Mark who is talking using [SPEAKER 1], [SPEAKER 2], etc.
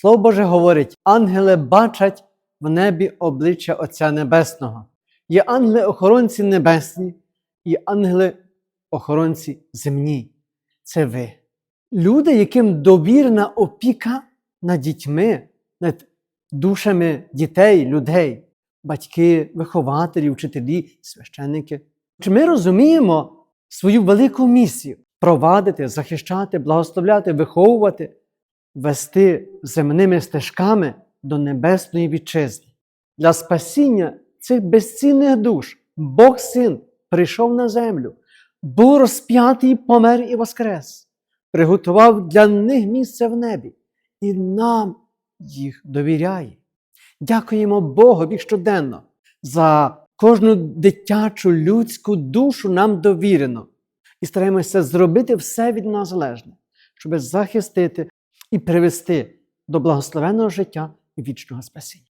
[SPEAKER 1] Слово Боже говорить: ангели бачать в небі обличчя Отця Небесного. Є ангели-охоронці небесні і ангели-охоронці земні. Це ви. Люди, яким довірена опіка над дітьми, над душами дітей, людей, батьки, вихователі, вчителі, священники. Чи ми розуміємо свою велику місію провадити, захищати, благословляти, виховувати, вести земними стежками до небесної вітчизни? Для спасіння цих безцінних душ Бог Син прийшов на землю, був розп'ятий, помер і воскрес, приготував для них місце в небі і нам їх довіряє. Дякуємо Богові щоденно за кожну дитячу людську душу нам довірено. І стараємося зробити все від нас залежне, щоб захистити і привести до благословенного життя і вічного спасіння.